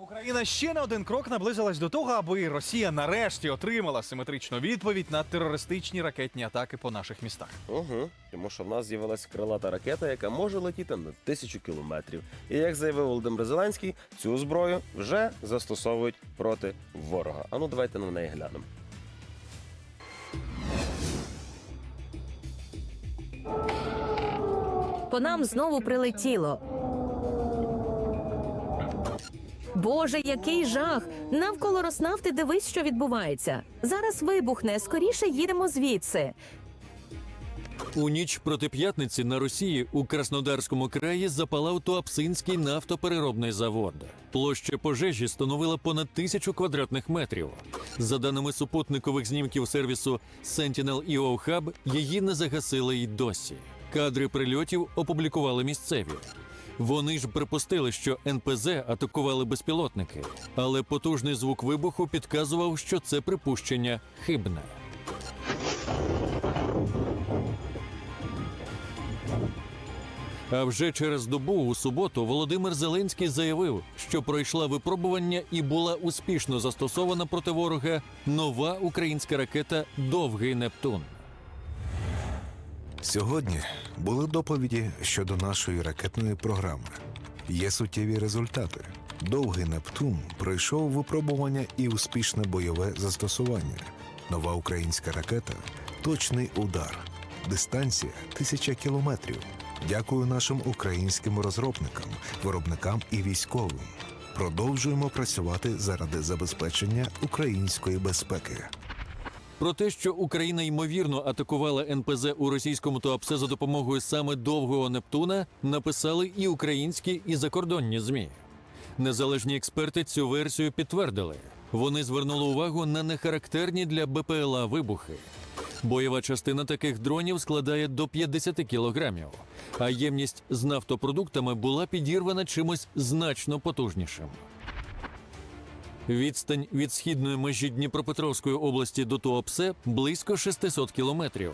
Україна ще на один крок наблизилась до того, аби Росія нарешті отримала симетричну відповідь на терористичні ракетні атаки по наших містах. Угу. Тому що в нас з'явилась крилата ракета, яка може летіти на тисячу кілометрів. І як заявив Володимир Зеленський, цю зброю вже застосовують проти ворога. Ану, давайте на неї глянемо. По нам знову прилетіло. Боже, який жах! Навколо Роснафти дивись, що відбувається. Зараз вибухне. Скоріше їдемо звідси. У ніч проти п'ятниці на Росії у Краснодарському краї запалав Туапсинський нафтопереробний завод. Площа пожежі становила понад тисячу квадратних метрів. За даними супутникових знімків сервісу Sentinel-EO Hub, її не загасили й досі. Кадри прильотів опублікували місцеві. Вони ж припустили, що НПЗ атакували безпілотники, але потужний звук вибуху підказував, що це припущення хибне. А вже через добу у суботу Володимир Зеленський заявив, що пройшла випробування і була успішно застосована проти ворога нова українська ракета Довгий Нептун. Сьогодні були доповіді щодо нашої ракетної програми. Є суттєві результати. Довгий Нептун пройшов випробування і успішне бойове застосування. Нова українська ракета точний удар. Дистанція тисяча кілометрів. Дякую нашим українським розробникам, виробникам і військовим. Продовжуємо працювати заради забезпечення української безпеки. Про те, що Україна ймовірно атакувала НПЗ у російському Туапсе за допомогою саме довгого Нептуна, написали і українські, і закордонні змі. Незалежні експерти цю версію підтвердили. Вони звернули увагу на нехарактерні для БПЛА вибухи. Бойова частина таких дронів складає до 50 кілограмів, а ємність з нафтопродуктами була підірвана чимось значно потужнішим. Відстань від східної межі Дніпропетровської області до Туапсе близько 600 кілометрів.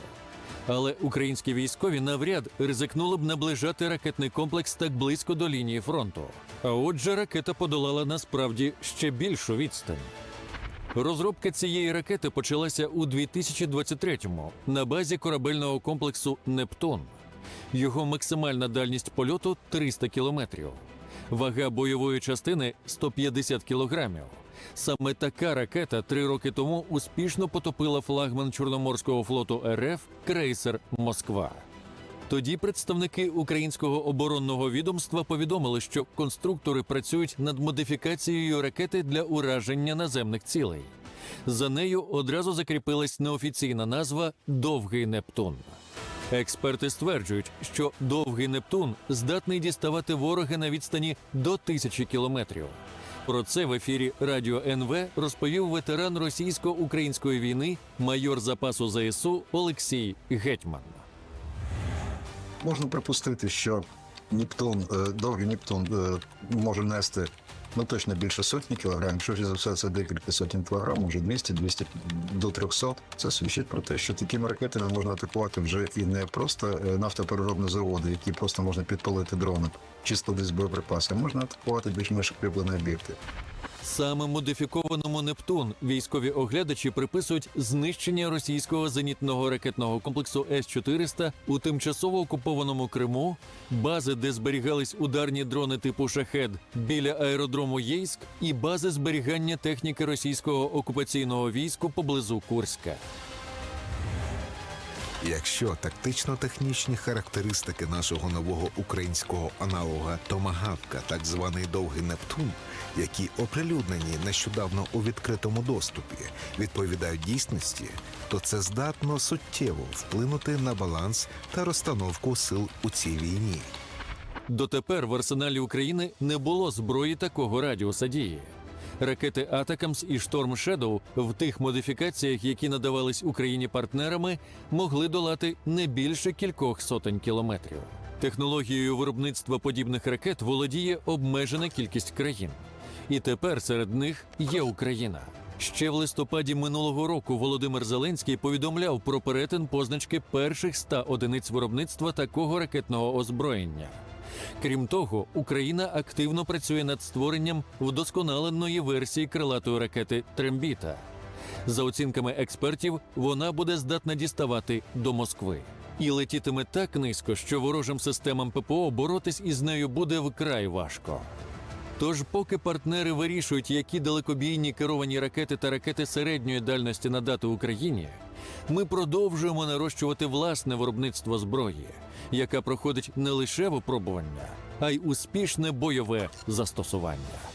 Але українські військові навряд ризикнули б наближати ракетний комплекс так близько до лінії фронту. А отже, ракета подолала насправді ще більшу відстань. Розробка цієї ракети почалася у 2023-му на базі корабельного комплексу Нептун. Його максимальна дальність польоту 300 кілометрів. Вага бойової частини 150 кілограмів. Саме така ракета три роки тому успішно потопила флагман Чорноморського флоту РФ крейсер Москва. Тоді представники українського оборонного відомства повідомили, що конструктори працюють над модифікацією ракети для ураження наземних цілей. За нею одразу закріпилась неофіційна назва Довгий Нептун. Експерти стверджують, що довгий Нептун здатний діставати ворога на відстані до тисячі кілометрів. Про це в ефірі Радіо НВ розповів ветеран російсько-української війни, майор запасу ЗСУ Олексій Гетьман. Можна припустити, що Нептун, е, довгий Нептун е, може нести ну точно більше сотні кілограмів. Що за все це декілька сотень кілограм, може 200, 200 до 300. Це свідчить про те, що такими ракетами можна атакувати вже і не просто е, нафтопереробні заводи, які просто можна підпалити дроном, чисто десь боєприпаси. Можна атакувати більш-менш укріплені об'єкти. Саме модифікованому Нептун військові оглядачі приписують знищення російського зенітного ракетного комплексу С-400 у тимчасово окупованому Криму, бази, де зберігались ударні дрони типу Шахед біля аеродрому Єйськ, і бази зберігання техніки російського окупаційного війську поблизу Курська. Якщо тактично-технічні характеристики нашого нового українського аналога Томагавка, так званий довгий Нептун, які оприлюднені нещодавно у відкритому доступі, відповідають дійсності, то це здатно суттєво вплинути на баланс та розстановку сил у цій війні. Дотепер в арсеналі України не було зброї такого радіуса дії. Ракети Атакамс і Шторм Шедоу в тих модифікаціях, які надавались Україні партнерами, могли долати не більше кількох сотень кілометрів. Технологією виробництва подібних ракет володіє обмежена кількість країн. І тепер серед них є Україна. Ще в листопаді минулого року Володимир Зеленський повідомляв про перетин позначки перших 100 одиниць виробництва такого ракетного озброєння. Крім того, Україна активно працює над створенням вдосконаленої версії крилатої ракети Трембіта. За оцінками експертів, вона буде здатна діставати до Москви і летітиме так низько, що ворожим системам ППО боротись із нею буде вкрай важко. Тож, поки партнери вирішують, які далекобійні керовані ракети та ракети середньої дальності надати Україні, ми продовжуємо нарощувати власне виробництво зброї, яка проходить не лише випробування, а й успішне бойове застосування.